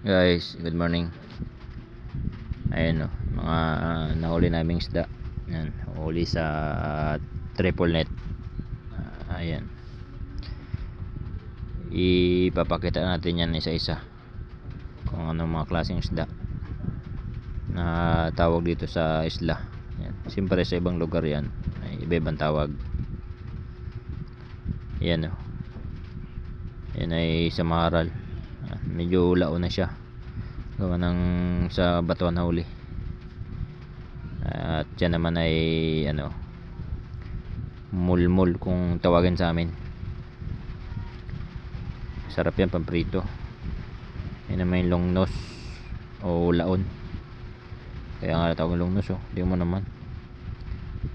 Guys, good morning. Ayan o, mga uh, nahuli naming isda. Ayan, huli sa ah, triple net. Ah, ayan. Ipapakita natin yan isa-isa. Kung anong mga klaseng isda na tawag dito sa isla. Ayan. Siyempre sa ibang lugar yan, ay iba-ibang tawag. Ayan o. Yan ay sa maharal. Ah, medyo lao na siya. Gawa ng sa batuan na huli. At yan naman ay ano mulmul kung tawagin sa amin. Sarap yan pamprito. Yan naman yung long nose o laon. Kaya nga tawag long nose oh. Hindi mo naman.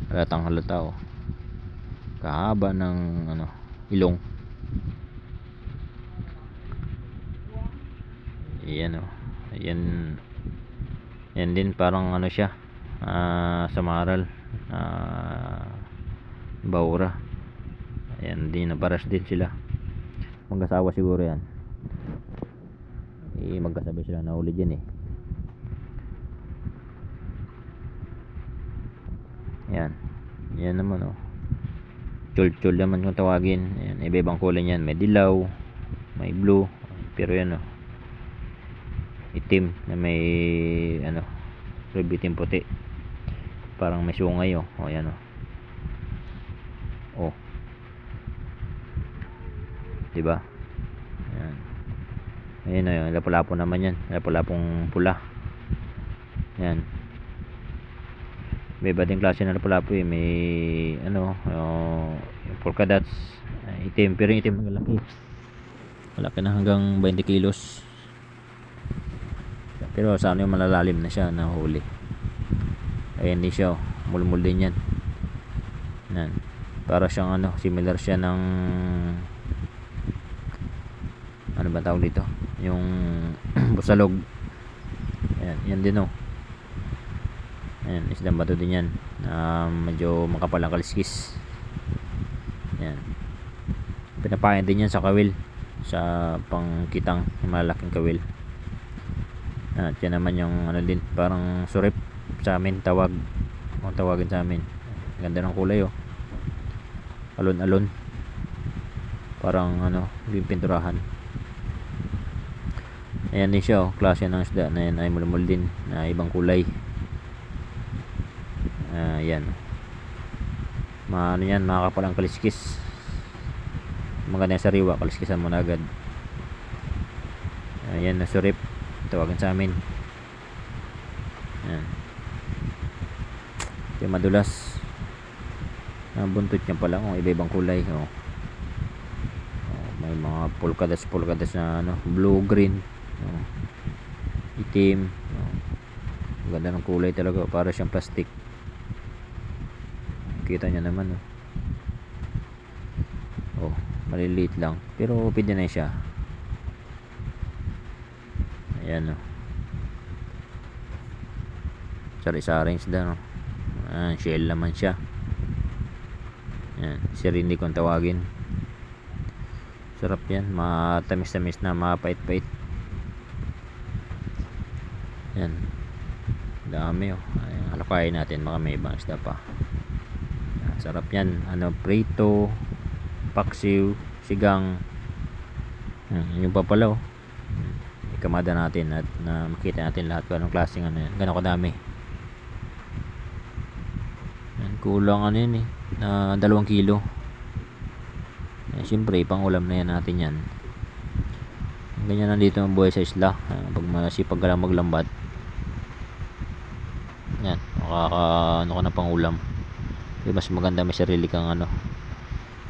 Halatang halata oh. Kahaba ng ano ilong Ayan o. Ayan. Yan din parang ano siya. ah sa maral. ah baura. Ayan din. Paras din sila. Mag-asawa siguro yan. Eh, magkasabi sila na uli dyan eh. Ayan. Yan naman o. Chul-chul naman kung tawagin. Ayan. Iba-ibang kulay yan. May dilaw. May blue. Pero yan o itim na may ano ribitin puti. Parang may sungay oh. O yan oh. Oh. Diba? Yan ayun oh, lapu-lapo naman yan. Lapu-lapong pula. Yan may iba din klase na lapu-lapo eh. May ano oh, polka dots. Itim. Pero yung itim malaki. Malaki na hanggang 20 kilos pero sa ano yung malalalim na siya na huli ayan din siya oh. mulmul din yan. Yan. Para siyang ano similar siya ng ano ba tawag dito? Yung busalog. Yan yan din oh. Yan isdang bato din yan. Na medyo makapal ang kaliskis. Yan. Pinapayan din yan sa kawil. Sa pangkitang malaking kawil at yan naman yung ano din, parang surip sa amin tawag. Kung tawagin sa amin. Ganda ng kulay oh. Alon-alon. Parang ano, yung pinturahan. Ayan din siya oh, klase ng isda na yan ay mulmul din na ibang kulay. Uh, yan. Ma ano yan, makakapalang kaliskis. Maganda yung sariwa, kaliskisan mo na agad. Ayan na surip tawagan sa amin. Yan yung madulas. Ang buntot niya pala. Oh, iba ibang kulay. Oh. oh may mga polkadas polkadas na ano blue green. Oh. itim. Oh. ganda ng kulay talaga. Para siyang plastic. Kita niya naman oh, oh maliliit lang. Pero pwede na siya ayan o sari-saring isda no? Ayan, shell naman siya. Ayan, sirindi kung tawagin. Sarap yan matamis-tamis na mapait-pait. Yan dami o oh. ayan, alakayin natin baka may ibang isda pa. Ayan, sarap yan. Ano prito paksiw sigang. Ayan, yung papalaw ikamada natin at na makita natin lahat kung anong klaseng ano yan. Gano'ng kadami. Yan, kulang ano yan eh na dalawang kilo. Yan, syempre pang ulam na yan natin yan. Ganyan nandito ang buhay sa isla. Uh, pag masipag ka lang maglambat. Yan makaka ano ka na pang ulam. Di mas maganda may sarili kang ano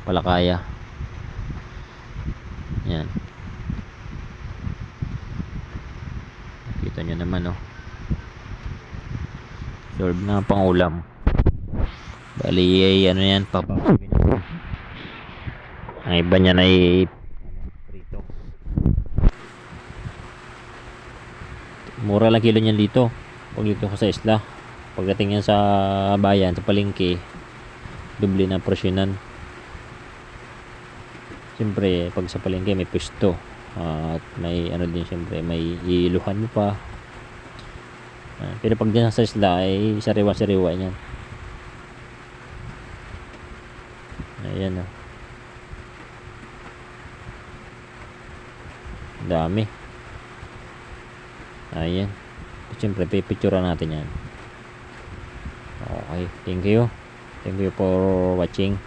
palakaya. Yan kita nyo naman oh. Serve na pang ulam bali ay ano yan papapagin ang iba niyan ay prito. Mura lang kilo niyan dito. Pag dito ka sa isla. Pagdating yan sa bayan sa palengke doble na presyonan siyempre pag sa palengke may pwesto at may ano din syempre may iluhan mo pa. Ah, pero pag dyan sa isla ay sariwa-sariwa yan. Ayan oh. dami. Ayan. Siyempre pipicturean natin yan. Okay. Thank you. Thank you for watching